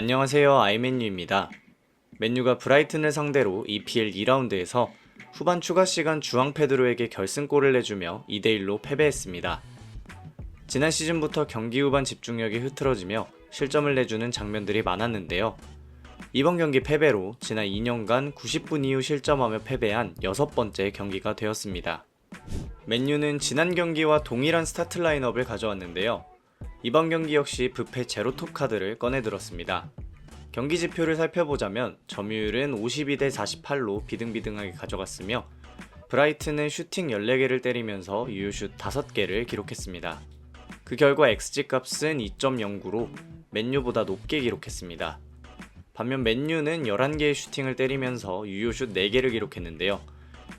안녕하세요 아이맨유입니다. 맨유가 브라이튼을 상대로 EPL 2라운드에서 후반 추가 시간 주앙 페드로에게 결승골을 내주며 2대1로 패배했습니다. 지난 시즌부터 경기 후반 집중력이 흐트러지며 실점을 내주는 장면들이 많았는데요. 이번 경기 패배로 지난 2년간 90분 이후 실점하며 패배한 여섯 번째 경기가 되었습니다. 맨유는 지난 경기와 동일한 스타트 라인업을 가져왔는데요. 이번 경기 역시 부패 제로톱 카드를 꺼내들었습니다. 경기 지표를 살펴보자면 점유율은 52대 48로 비등비등하게 가져갔으며 브라이튼은 슈팅 14개를 때리면서 유효슛 5개를 기록했습니다. 그 결과 XG 값은 2.09로 맨유보다 높게 기록했습니다. 반면 맨유는 11개의 슈팅을 때리면서 유효슛 4개를 기록했는데요.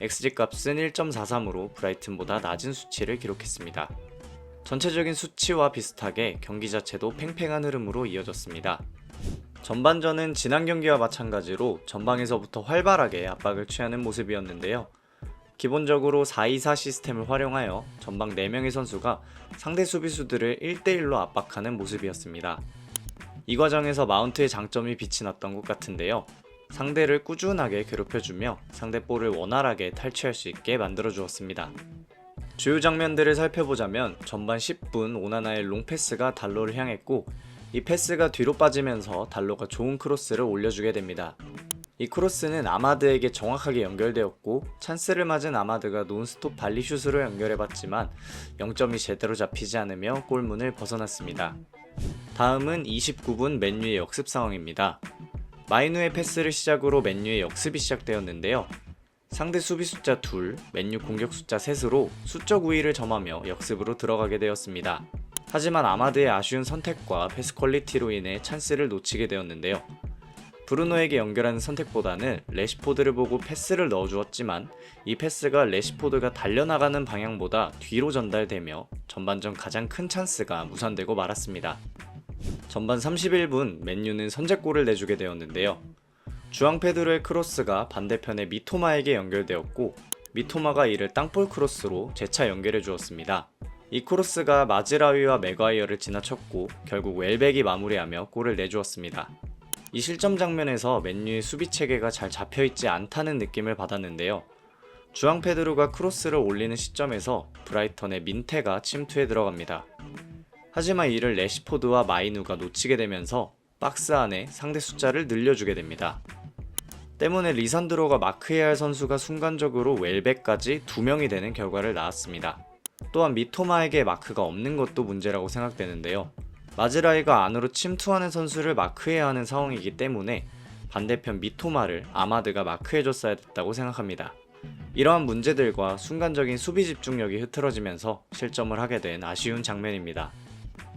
XG 값은 1.43으로 브라이튼보다 낮은 수치를 기록했습니다. 전체적인 수치와 비슷하게 경기 자체도 팽팽한 흐름으로 이어졌습니다. 전반전은 지난 경기와 마찬가지로 전방에서부터 활발하게 압박을 취하는 모습이었는데요. 기본적으로 4-2-4 시스템을 활용하여 전방 4명의 선수가 상대 수비수들을 1대1로 압박하는 모습이었습니다. 이 과정에서 마운트의 장점이 빛이 났던 것 같은데요. 상대를 꾸준하게 괴롭혀주며 상대 볼을 원활하게 탈취할 수 있게 만들어 주었습니다. 주요 장면들을 살펴보자면 전반 10분 오나나의 롱패스가 달로를 향했고 이 패스가 뒤로 빠지면서 달로가 좋은 크로스를 올려주게 됩니다. 이 크로스는 아마드에게 정확하게 연결되었고 찬스를 맞은 아마드가 논스톱 발리슛으로 연결해봤지만 0점이 제대로 잡히지 않으며 골문을 벗어났습니다. 다음은 29분 맨유의 역습 상황입니다. 마이누의 패스를 시작으로 맨유의 역습이 시작되었는데요. 상대 수비 숫자 2, 맨유 공격 숫자 3으로 수적 우위를 점하며 역습으로 들어가게 되었습니다. 하지만 아마드의 아쉬운 선택과 패스 퀄리티로 인해 찬스를 놓치게 되었는데요. 브루노에게 연결하는 선택보다는 레시포드를 보고 패스를 넣어주었지만 이 패스가 레시포드가 달려나가는 방향보다 뒤로 전달되며 전반전 가장 큰 찬스가 무산되고 말았습니다. 전반 31분 맨유는 선제골을 내주게 되었는데요. 주앙 페드로의 크로스가 반대편의 미토마에게 연결되었고 미토마가 이를 땅볼 크로스로 재차 연결해 주었습니다. 이 크로스가 마즈라위와 맥과이어를 지나쳤고 결국 웰백이 마무리하며 골을 내주었습니다. 이 실점 장면에서 맨유의 수비 체계가 잘 잡혀있지 않다는 느낌을 받았는데요. 주앙 페드로가 크로스를 올리는 시점에서 브라이턴의 민테가 침투에 들어갑니다. 하지만 이를 레시포드와 마이누가 놓치게 되면서 박스 안에 상대 숫자를 늘려주게 됩니다. 때문에 리산드로가 마크해야 할 선수가 순간적으로 웰백까지 두 명이 되는 결과를 낳았습니다. 또한 미토마에게 마크가 없는 것도 문제라고 생각되는데요. 마즈라이가 안으로 침투하는 선수를 마크해야 하는 상황이기 때문에 반대편 미토마를 아마드가 마크해줬어야 됐다고 생각합니다. 이러한 문제들과 순간적인 수비 집중력이 흐트러지면서 실점을 하게 된 아쉬운 장면입니다.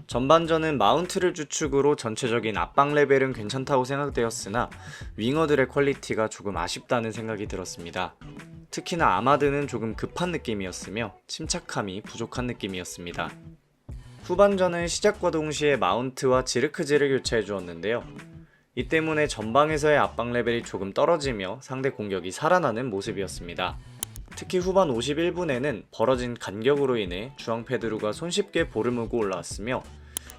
전반전은 마운트를 주축으로 전체적인 압박 레벨은 괜찮다고 생각되었으나 윙어들의 퀄리티가 조금 아쉽다는 생각이 들었습니다. 특히나 아마드는 조금 급한 느낌이었으며 침착함이 부족한 느낌이었습니다. 후반전은 시작과 동시에 마운트와 지르크즈를 교체해 주었는데요. 이 때문에 전방에서의 압박 레벨이 조금 떨어지며 상대 공격이 살아나는 모습이었습니다. 특히 후반 51분에는 벌어진 간격으로 인해 주앙 페드루가 손쉽게 볼을 물고 올라왔으며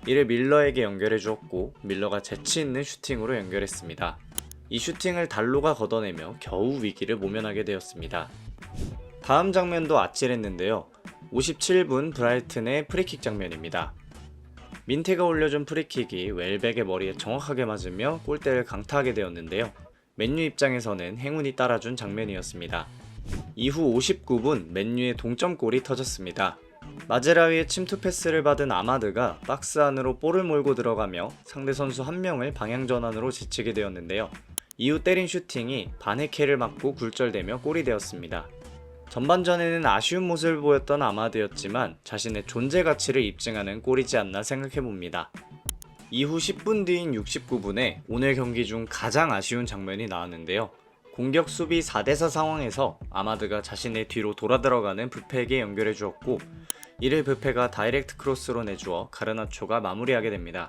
이를 밀러에게 연결해 주었고 밀러가 재치 있는 슈팅으로 연결했습니다. 이 슈팅을 달로가 걷어내며 겨우 위기를 모면하게 되었습니다. 다음 장면도 아찔했는데요. 57분 브라이튼의 프리킥 장면입니다. 민테가 올려준 프리킥이 웰백의 머리에 정확하게 맞으며 골대를 강타하게 되었는데요. 맨유 입장에서는 행운이 따라준 장면이었습니다. 이후 59분 맨유의 동점골이 터졌습니다. 마제라위의 침투 패스를 받은 아마드가 박스 안으로 볼을 몰고 들어가며 상대 선수 한 명을 방향 전환으로 지치게 되었는데요. 이후 때린 슈팅이 바네케를 맞고 굴절되며 골이 되었습니다. 전반전에는 아쉬운 모습을 보였던 아마드였지만 자신의 존재 가치를 입증하는 골이지 않나 생각해봅니다. 이후 10분 뒤인 69분에 오늘 경기 중 가장 아쉬운 장면이 나왔는데요. 공격 수비 4대4 상황에서 아마드가 자신의 뒤로 돌아 들어가는 부페에게 연결해 주었고 이를 부페가 다이렉트 크로스로 내주어 가르나초가 마무리하게 됩니다.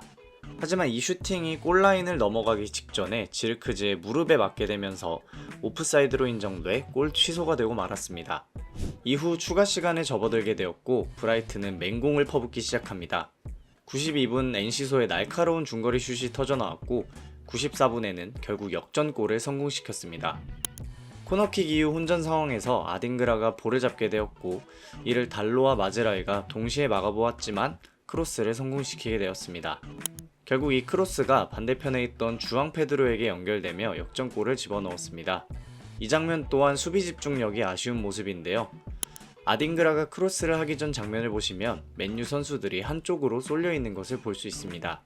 하지만 이 슈팅이 골라인을 넘어가기 직전에 지르크즈의 무릎에 맞게 되면서 오프사이드로 인정돼 골 취소가 되고 말았습니다. 이후 추가 시간에 접어들게 되었고 브라이트는 맹공을 퍼붓기 시작합니다. 92분 NC소의 날카로운 중거리 슛이 터져 나왔고 94분에는 결국 역전골을 성공시켰습니다. 코너킥 이후 혼전 상황에서 아딩그라가 볼을 잡게 되었고 이를 달로와 마즈라이가 동시에 막아보았지만 크로스를 성공시키게 되었습니다. 결국 이 크로스가 반대편에 있던 주앙 페드로에게 연결되며 역전골을 집어넣었습니다. 이 장면 또한 수비 집중력이 아쉬운 모습인데요. 아딩그라가 크로스를 하기 전 장면을 보시면 맨유 선수들이 한쪽으로 쏠려 있는 것을 볼 수 있습니다.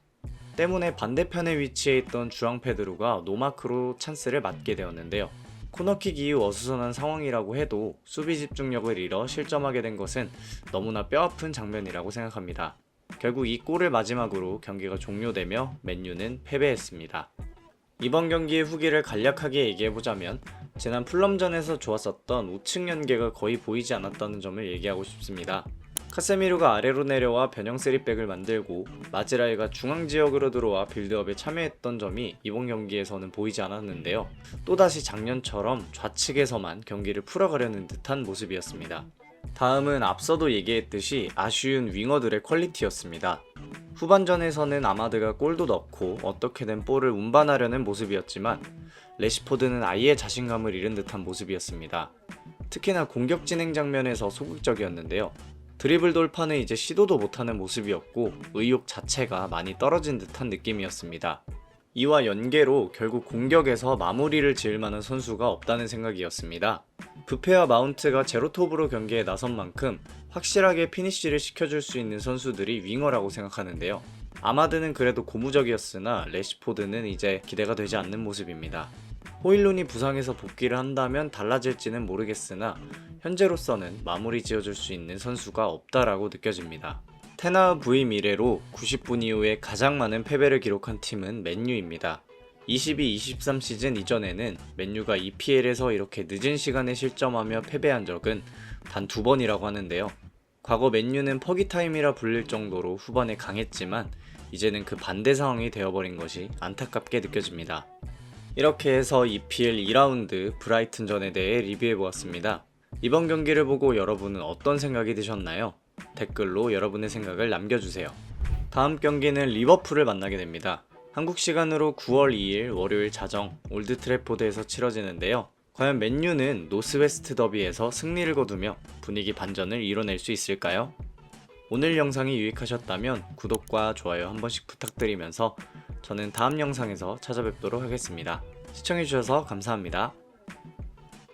때문에 반대편에 위치해 있던 주앙 페드로가 노마크로 찬스를 맞게 되었는데요. 코너킥 이후 어수선한 상황이라고 해도 수비 집중력을 잃어 실점하게 된 것은 너무나 뼈아픈 장면이라고 생각합니다. 결국 이 골을 마지막으로 경기가 종료되며 맨유는 패배했습니다. 이번 경기의 후기를 간략하게 얘기해보자면 지난 풀럼전에서 좋았었던 우측 연계가 거의 보이지 않았다는 점을 얘기하고 싶습니다. 카세미루가 아래로 내려와 변형 3백을 만들고 마즈라이가 중앙 지역으로 들어와 빌드업에 참여했던 점이 이번 경기에서는 보이지 않았는데요. 또다시 작년처럼 좌측에서만 경기를 풀어가려는 듯한 모습이었습니다. 다음은 앞서도 얘기했듯이 아쉬운 윙어들의 퀄리티였습니다. 후반전에서는 아마드가 골도 넣고 어떻게든 볼을 운반하려는 모습이었지만 레시포드는 아예 자신감을 잃은 듯한 모습이었습니다. 특히나 공격 진행 장면에서 소극적이었는데요. 드리블 돌파는 이제 시도도 못하는 모습이었고 의욕 자체가 많이 떨어진 듯한 느낌이었습니다. 이와 연계로 결국 공격에서 마무리를 지을 만한 선수가 없다는 생각이었습니다. 부페와 마운트가 제로톱으로 경기에 나선 만큼 확실하게 피니쉬를 시켜줄 수 있는 선수들이 윙어라고 생각하는데요. 아마드는 그래도 고무적이었으나 레시포드는 이제 기대가 되지 않는 모습입니다. 호일론이 부상해서 복귀를 한다면 달라질지는 모르겠으나 현재로서는 마무리 지어줄 수 있는 선수가 없다라고 느껴집니다. 테나 V 미래로 90분 이후에 가장 많은 패배를 기록한 팀은 맨유입니다. 22-23 시즌 이전에는 맨유가 EPL에서 이렇게 늦은 시간에 실점하며 패배한 적은 단 두 번이라고 하는데요. 과거 맨유는 퍼기타임이라 불릴 정도로 후반에 강했지만 이제는 그 반대 상황이 되어버린 것이 안타깝게 느껴집니다. 이렇게 해서 EPL 2라운드 브라이튼전에 대해 리뷰해보았습니다. 이번 경기를 보고 여러분은 어떤 생각이 드셨나요? 댓글로 여러분의 생각을 남겨주세요. 다음 경기는 리버풀을 만나게 됩니다. 한국 시간으로 9월 2일 월요일 자정 올드 트래포드에서 치러지는데요. 과연 맨유는 노스웨스트 더비에서 승리를 거두며 분위기 반전을 이뤄낼 수 있을까요? 오늘 영상이 유익하셨다면 구독과 좋아요 한 번씩 부탁드리면서 저는 다음 영상에서 찾아뵙도록 하겠습니다. 시청해주셔서 감사합니다.